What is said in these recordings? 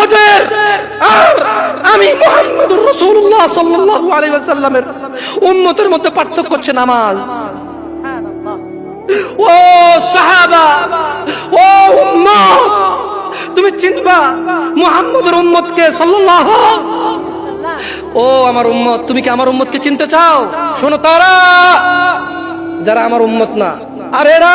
ওদের আর আমি মুহাম্মদুর রাসূলুল্লাহ সাল্লাল্লাহু আলাইহি ওয়াসাল্লামের উম্মতের মধ্যে পার্থক্য হচ্ছে নামাজ। ও সাহাবা, ও উম্মত, তুমি চিনবা মুহাম্মদের উম্মতকে সাল্লাল্লাহু ও আমার উম্মত, তুমি কি আমার উম্মতকে চিনতে চাও? শোনো তারা, যারা আমার উম্মত না। আর এরা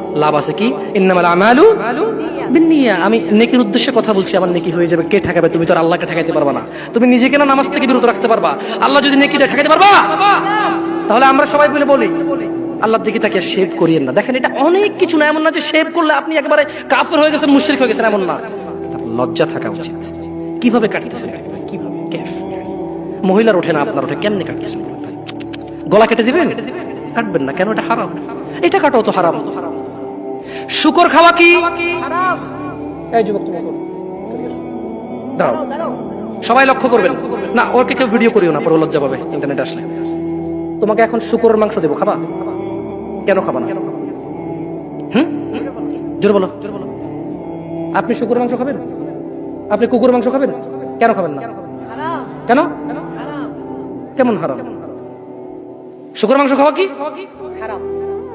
লাভ আছে কি? আমি নেকির উদ্দেশ্যে কথা বলছি, আমার নেকি হয়ে যাবে। কে ঠেকাবে? তুমি তো আল্লাহকে ঠেকাইতে পারবা না। তুমি নিজেকে না নামাজ থেকে বিরত রাখতে পারবা। আল্লাহ যদি নেকি দেয়, ঠেকাইতে পারবা? তাহলে আমরা সবাই বলে বলি, আল্লাহর দিকে তাকে শেভ করিয়েন না। দেখেন, এটা অনেক কিছু না, এমন না যে শেভ করলে আপনি একেবারে কাফের হয়ে গেছেন, মুশরিক হয়ে গেছেন, এমন না। লজ্জা থাকা উচিত। কীভাবে কাটতেছেন? কীভাবে? মহিলার ওঠে না, আপনার ওঠে। কেমনে কাটতেছেন? গলা কেটে দিবেন? কাটবেন না। কেন? এটা হারাম। এটা কাটাও তো হারাম। শুকর খাওয়া কি? সবাই লক্ষ্য করবেন। না ওকে কেউ ভিডিও করিও না পরে লজ্জা পাবে। ইন্টারনেট আসলে। তোমাকে এখন শুকরের মাংস দেবো খাবা? কেন খাবা না? হুম? জোর বলো। আপনি শুকুর মাংস খাবেন? আপনি কুকুর মাংস খাবেন? কেন খাবেন না? কেন? কেমন হারাম? শুকুর মাংস খাওয়া কি?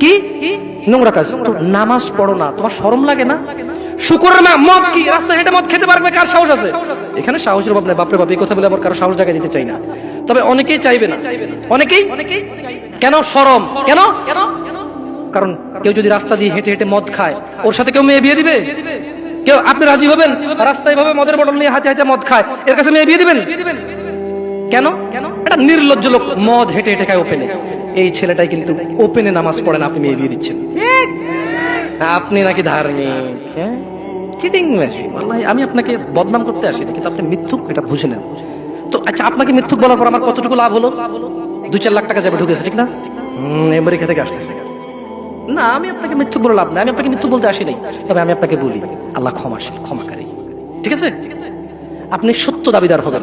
কি? নোংরা কাজ। নামাজ পড়ো না, তোমার শরম লাগে না? শুকুরের মা, মদ কি? রাস্তায় হেঁটে মদ খেতে পারবে? কার সাহস আছে? এখানে সাহসের নেই, বাপরে বাপ, এই কথা বলে আবার কারও সাহস জায়গায় দিতে চাই না। তবে অনেকেই চাইবে না। অনেকেই? কেন? কেন? কারণ কেউ যদি রাস্তা দিয়ে হেঁটে হেঁটে মদ খায়, ওর সাথে কেউ মেয়ে বিয়ে দিবে? কেউ? আপনি রাজি হবেন? রাস্তায় ভাবে মদের বটল নিয়ে হাতে হাতে মদ খায়, এর কাছে মেয়ে বিয়ে দিবেন? কেন? কেন এটা নির্লজ্জ লোক মদ হেঁটে হেঁটে খায় ওপেনে। এই ছেলেটাই কিন্তু ওপেনে নামাজ পড়েন আপনি মেয়ে বিয়ে দিচ্ছেন। আপনি নাকি ধার্মিক হ্যাঁ? চিটিং আমি আপনাকে বদনাম করতে আসি কিন্তু আপনি মিথ্যুক এটা বুঝে নেন। তো আচ্ছা আপনাকে মিথ্যুক বলার পর আমার কতটুকু লাভ হলো? দু চার লাখ টাকা যাবে ঢুকেছে ঠিক না? আমেরিকা থেকে আসতেছে। না আমি আপনাকে মিথ্যুক বলে লাভ না আমি আপনাকে মৃত্যু বলতে আসি নাই। তবে আমি আপনাকে বলি আল্লাহ ক্ষমাশীল ক্ষমাকারী ঠিক আছে? আপনি সত্য দাবিদার হবেন।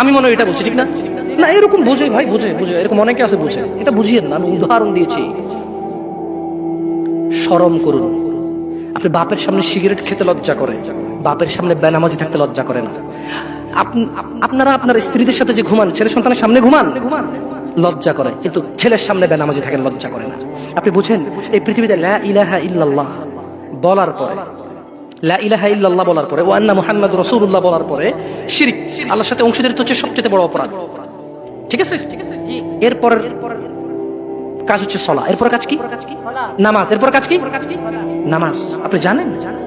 আমি মনে হয় এটা বলছি ঠিক না? না, এরকম বুঝে, ভাই, বুঝে বুঝে, এরকম অনেকে আছে বুঝে। এটা বুঝিয়েন না, আমি উদাহরণ দিয়েছি। শরম করুন। আপনি বাপের সামনে সিগারেট খেতে লজ্জা করে, বাপের সামনে বেনামাজি থাকতে লজ্জা করে না। আপনারা আপনার স্ত্রীদের সাথে যে ঘুমান, ছেলে সন্তানের সামনে ঘুমান, লজ্জা করে, কিন্তু ছেলের সামনে বেনামাজি থাকেন, লজ্জা করে না। আপনি বুঝেন, এই পৃথিবীতে লা ইলাহা ইল্লাল্লাহ বলার পরে লা ইলাহা ইল্লাল্লাহ বলার পরে ও আন্না মুহাম্মদ রসুল্লাহ বলার পরে শিরিক আল্লাহর সাথে অংশীদারিত্ব হচ্ছে সবচেয়ে বড় অপরাধ। ঠিক আছে? এরপর কাজ হচ্ছে সলা। এরপর কাজ কি? নামাজ। এরপর কাজ কি? নামাজ। আপনি জানেন?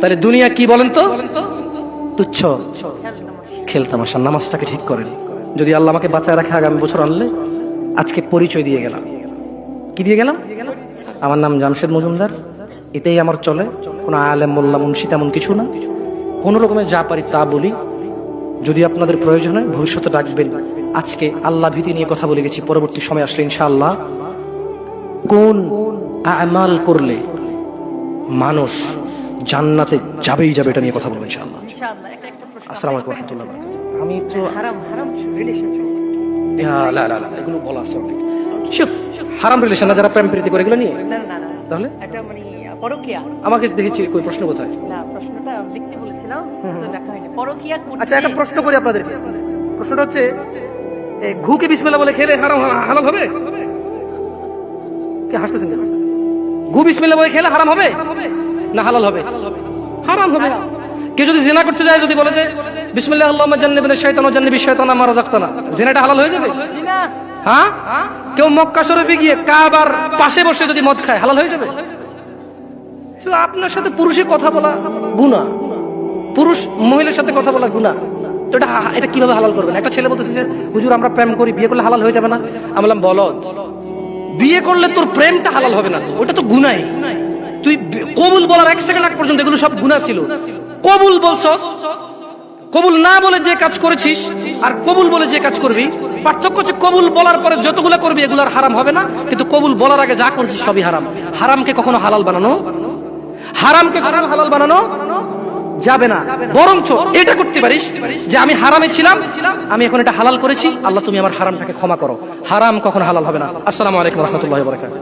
তাহলে দুনিয়া কি বলেন তো? তুচ্ছ। খেলতামাশা নামাজটাকে ঠিক করেন। যদি আল্লাহ আমাকে বাঁচায় রাখে আগামী বছর আনলে আজকে পরিচয় দিয়ে গেলাম। কি দিয়ে গেলাম? আমার নাম জামশেদ মজুমদার। এটাই আমার চলে। কোনো আলেম মোল্লা মুন্সি তেমন কিছু না। কোনো রকমের যা পারি তা বলি। যদি আপনাদের প্রয়োজন হয় ভবিষ্যতে ডাকবেন। আজকে আল্লাহ ভীতি নিয়ে কথা বলে গেছি। পরবর্তী সময় আসলে ইনশাআল্লাহ। কোন আমাল করলে মানুষ জান্নাতে যাবেই যাবে এটা নিয়ে কথা বলব ইনশাআল্লাহ। আসসালামু আলাইকুম রহমতুল্লাহ আমি তো হারাম হারাম রিলেশনশিপ লা লা লা এগুলো বলা আছে অনেক। শুফ হারাম রিলেশন না যারা প্রেম প্রীতি করে এগুলো নিয়ে। তাহলে? এটা মানে পরকিয়া। আমাকে দেখেছি কই প্রশ্ন কোথায়? না প্রশ্নটা লিখতে বলেছিলাম তো লেখা হয়নি। পরকিয়া আচ্ছা একটা প্রশ্ন করি আপনাদেরকে। প্রশ্নটা হচ্ছে ঘুকে বিসমিল্লাহ বলে খেলে হারাম হালাল হবে? কে হাসতেছেন? ঘু বিসমিল্লাহ বলে খেলে হারাম হবে। না হালাল হবে? হারাম হবে কেউ যদি জিনা করতে যায় যদি বলে যে বিসমিল্লাহ আল্লাহুম্মা জান্নিবনা শাইতান ওয়া জান্নিবিশ শাইতানা মা রাযাকতানা জিনাটা হালাল হয়ে যাবে? না হ্যাঁ? কেউ মক্কা শরীফে গিয়ে কাবার পাশে বসে যদি মদ খায় হালাল হয়ে যাবে? আপনার সাথে পুরুষে কথা বলা গুনাহ। পুরুষ মহিলার সাথে কথা বলা গুনাহ। তো এটা এটা কীভাবে হালাল করবেন? একটা ছেলে বলতেছে যে হুজুর আমরা প্রেম করি বিয়ে করলে হালাল হয়ে যাবে না? আমি বললাম বলদ বিয়ে করলে তোর প্রেমটা হালাল হবে না। ওটা তো গুনাই তুই কবুল বলার এক সেকেন্ড আগ পর্যন্ত এগুলো সব গুনাহ ছিল। কবুল বলছস, কবুল না বলে যে কাজ করেছিস আর কবুল বলে যে কাজ করবি, পার্থক্য হচ্ছে কবুল বলার পরে যতগুলো করবি এগুলো আর হারাম হবে না, কিন্তু কবুল বলার আগে যা করছিস সবই হারাম। হারামকে কখনো হালাল বানানো? হারামকে কখনো হালাল বানানো? যাবে না। বরঞ্চ এটা করতে পারিস যে আমি হারামে ছিলাম, আমি এখন এটা হালাল করেছি, আল্লাহ তুমি আমার হারামটাকে ক্ষমা করো। হারাম কখনো হালাল হবে না। আসসালামু আলাইকুম রহমতুল্লাহ বরকাত